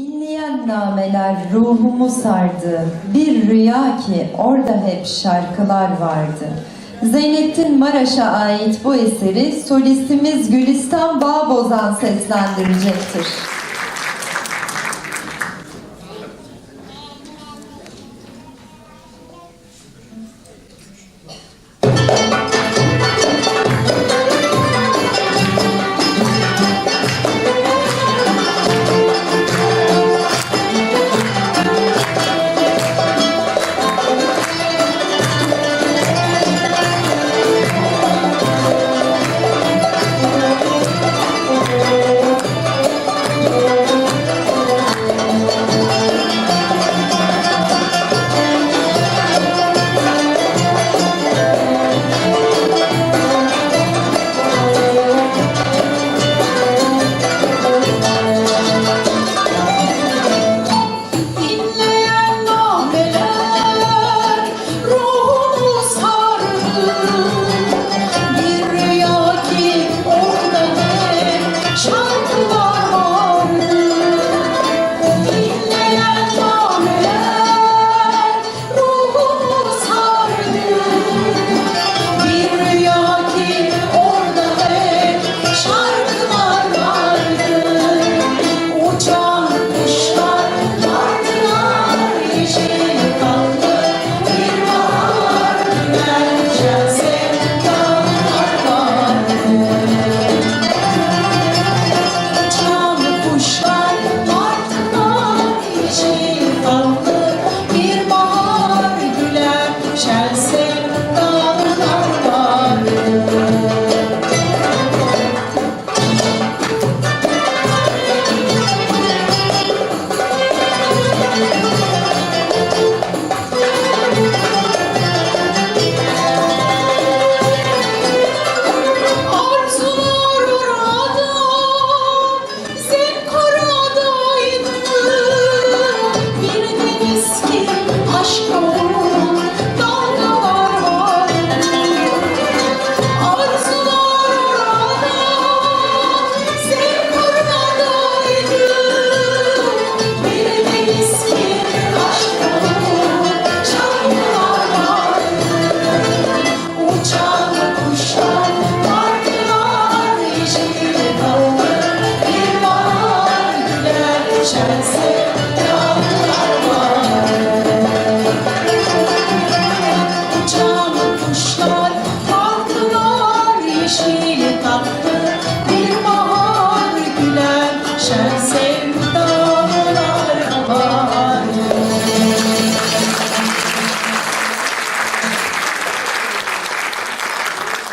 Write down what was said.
İnleyen nameler ruhumu sardı. Bir rüya ki orada hep şarkılar vardı. Zeynettin Maraş'a ait bu eseri solistimiz Gülistan Bağbozan seslendirecektir. chances.